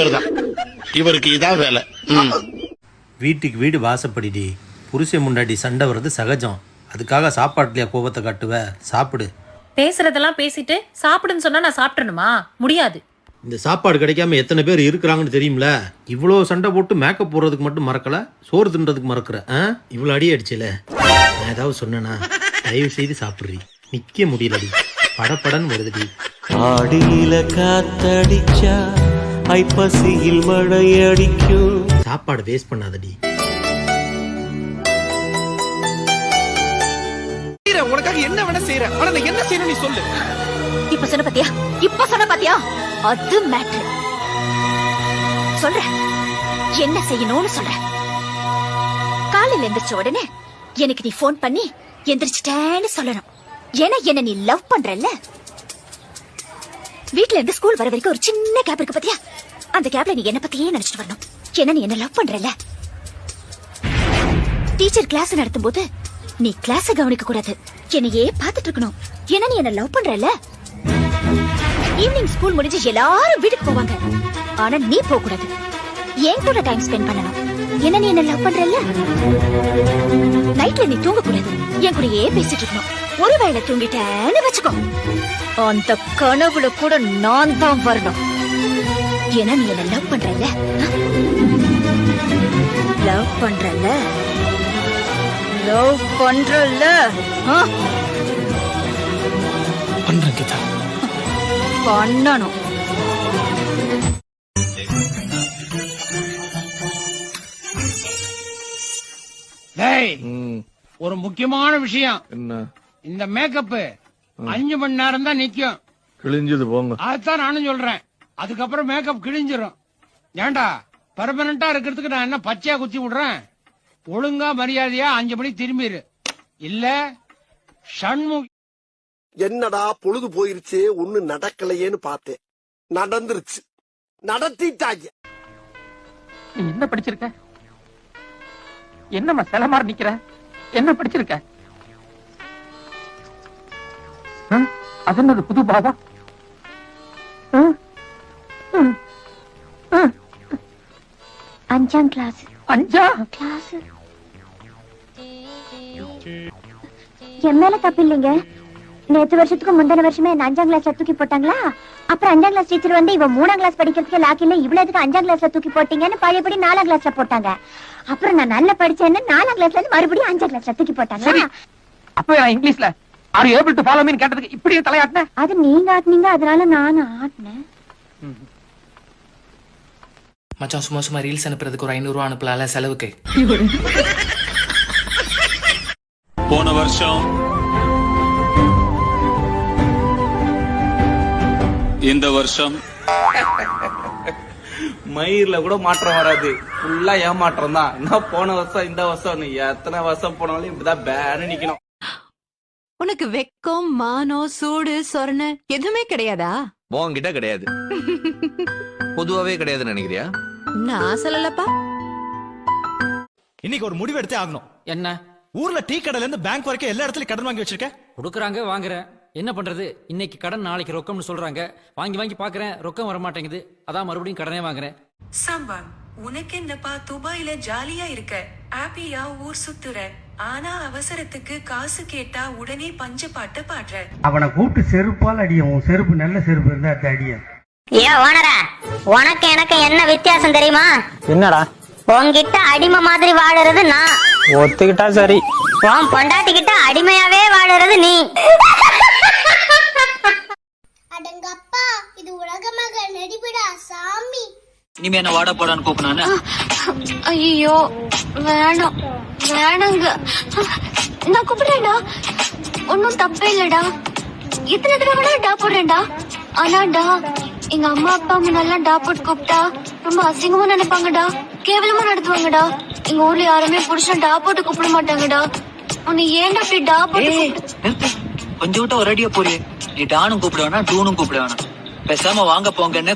இவர்தான். இவருக்கு இதான் வேலை. வீட்டுக்கு வீடு வாசப்படிடி. புருஷன் முன்னாடி சண்டை வர்றது சகஜம். அதுக்காக சாப்பாட்டுலயா கோபத்தை காட்டுவ? சாப்பிடு. பேசுறதெல்லாம் பேசிட்டு சாப்பிடுன்னு சொன்னா நான் சாப்பிடணுமா? முடியாது. இந்த சாப்பாடு கிடைக்காம எத்தனை பேர் இருக்கிறாங்கன்னு தெரியும்ல? இவ்வளோ சண்டை போட்டு மேக்கப் போடுறதுக்கு மட்டும் மறக்கல? சோறு தின்றதுக்கு மறக்கிற. ஆ? இவ்வளோ அடி அடிச்சல. நான் ஏதாவது சொன்னேனா? தயவு செய்து சாப்பிட்றி. நிக்க முடியலடி. படப்படன்னு வருதுடி. ஆடியில காத்தடிச்சா ஐப்பசியில் மழை அடிக்கும் சாப்பாடு வேஸ்ட் பண்ணாதடி. உனக்காக என்ன வேணா செய்யறேன் ஆனா நான் என்ன செய்யணும் நீ சொல்லு. இப்ப சொன்ன பாத்தியா? இப்ப சொன்ன பாத்தியா? அது மேட்ரு சொல்றேன் என்ன செய்யணும்னு சொல்றேன் காலையில எந்திரிச்ச உடனே எனக்கு நீ ஃபோன் பண்ணி எந்திரிச்சிட்டேன்னு சொல்லணும். ஏன்னா என்ன நீ லவ் பண்றல்ல. வீட்ல இருந்து ஸ்கூல் வர வரைக்கும் ஒரு சின்ன கேப் இருக்கு பாத்தியா? அந்த கேப்ல நீ என்ன பத்தியே நினைச்சிட்டு வரணும். ஏன்னா நீ என்ன லவ் பண்றல டீச்சர் கிளாஸ் நடத்தும் போது நீ கிளாஸ் கவனிக்க கூடாது. என்னையே பாத்துட்டு இருக்கணும். ஏன்னா நீ என்ன லவ் பண்றல ஈவினிங் ஸ்கூல் முடிஞ்சு எல்லாரும் வீட்டுக்கு போவாங்க. ஆனா நீ போக கூடாது. என் கூட டைம் ஸ்பெண்ட் பண்ணணும். என்ன நீ என்ன லவ் பண்றல நைட்ல நீ தூங்க கூடாது. என் கூடயே பேசிட்டு இருக்கணும். ஒருவேளை தூங்கிட்டேன்னு வச்சுக்கோ. அந்த கனவுல கூட நான் தான் வரணும். ஏன்னா நீ என்ன லவ் பண்றல்ல? லவ் பண்றல்ல? லவ் பண்றல்ல? பண்றேன் கீதா. பண்ணணும். ஒரு முக்கியமான விஷயம். என்ன? இந்த மேக்கப் அஞ்சு மணி நேரம் தான் நிக்கும். கிழிஞ்சது போங்க. அதான் நானும் சொல்றேன். அதுக்கப்புறம் மேக்கப் கிழிஞ்சிரும். ஏன்டா பெர்மனண்டா இருக்கிறதுக்கு நான் என்ன பச்சையா குத்தி விடுறேன்? ஒழுங்கா மரியாதையா அஞ்சு மணிக்கு திரும்பிடு இல்ல ஷண்முக என்னடா பொழுது போயிருச்சு? ஒண்ணு நடக்கலையேன்னு பார்த்தேன். நடந்துருச்சு. நடத்திட்டாங்க. நீ என்ன படிச்சிருக்க? என்னம்மா சில மாதிரி நிக்கிற? என்ன படிச்சிருக்க? ஆ? அது என்னது புது பாவா. அஞ்சாம் கிளாஸ் அஞ்சா? கிளாஸ் என் மேல தப்பு இல்லைங்க. நேத்து வருஷத்துக்கு முந்தின வருஷமே என்ன அஞ்சாம் கிளாஸ்ல தூக்கி போட்டாங்களா? அப்புறம் அஞ்சாம் கிளாஸ் டீச்சர் வந்து இவன் மூணாம் கிளாஸ் படிக்கிறதுக்கு லாக் இல்ல. இவ்வளவு எதுக்கு அஞ்சாம் கிளாஸ்ல தூக்கி போட்டீங்கன்னு பழையபடி நாலாம் கிளாஸ்ல போட்டாங்க. அப்புறம் நான் நல்லா படிச்சேன்னு நாலாம் கிளாஸ்ல இருந்து மறுபடியும் அஞ்சாம் கிளாஸ்ல தூக்கி போட்டாங்க அப்ப இங்கிலீஷ்ல are able to follow mean கேட்டதுக்கு இப்படியே தலையாட்டின? அது நீங்க ஆட்டுனீங்க அதனால நானும் ஆட்டினேன். மச்சான் சும்மா சும்மா ரீல்ஸ் அனுப்புறதுக்கு ஒரு ஐநூறு ரூபா அனுப்பலாம்ல செலவுக்கு? போன வருஷம் இந்த வருஷம் மயிர்ல கூட மாற்றம் வராது. ஃபுல்லா ஏமாற்றம் தான். என்ன போன வருஷம் இந்த வருஷம் எத்தனை வருஷம் போனாலும் இப்படிதான் பேனு நிக்கணும். உனக்கு வெக்கம் மானம் சூடு சொரண எதுவுமே கிடையாதா? உன்கிட்ட கிடையாது. பொதுவாவே கிடையாதுன்னு நினைக்கிறியா? நான் சொல்லலப்பா இன்னைக்கு ஒரு முடிவு எடுத்தே ஆகணும். என்ன? ஊர்ல டீ கடையில இருந்து பேங்க் வரைக்கும் எல்லா இடத்துலயும் கடன் வாங்கி வச்சிருக்க? கொடுக்குறாங்க வாங்குறேன். என்ன பண்றது? இன்னைக்கு கடன் நாளைக்கு ரொக்கம்னு சொல்றாங்க. வாங்கி வாங்கி பாக்குறேன் ரொக்கம் வர மாட்டேங்குது அதான் மறுபடியும் கடனே வாங்குறேன். சம்பம் உனக்கு என்னப்பா துபாயில ஜாலியா இருக்க. ஹாப்பியா ஊர் சுத்துற. ஆனா அவசரத்துக்கு காசு கேட்டா உடனே பஞ்ச பாட்டு பாடுற. அவனை கூப்பிட்டு செருப்பால் அடியும் செருப்பு நல்ல செருப்பு இருந்தா அது அடியும் ஏ ஓனரா? உனக்கு எனக்கு என்ன வித்தியாசம் தெரியுமா? என்னடா? உன்கிட்ட அடிமை மாதிரி வாழுறது நான். ஒத்துக்கிட்டா சரி. உன் பொண்டாட்டி கிட்ட அடிமையாவே வாழுறது நீ. இனிமே என்ன வாட போடான்னு கூப்பினானு ஐயோ வேணாம் வேணாங்க. நான் கூப்பிடுறேன்டா. ஒன்னும் தப்பே இல்லடா. இத்தனை தடவை டா போடுறேன்டா. ஆனாடா எங்க அம்மா அப்பா முன்னெல்லாம் டா போட்டு கூப்பிட்டா ரொம்ப அசிங்கமா நினைப்பாங்கடா. கேவலமா நடத்துவாங்கடா. எங்க ஊர்ல யாருமே புருஷன் டா போட்டு கூப்பிட மாட்டாங்கடா. உன்னை ஏன்டா அப்படி டா போட்டு கொஞ்சம் விட்டு ஒரு அடியா போறியே நீ டானும் கூப்பிட வேணாம் டூனும் கூப்பிட வேணாம். பேசாம வாங்க போங்கன்னு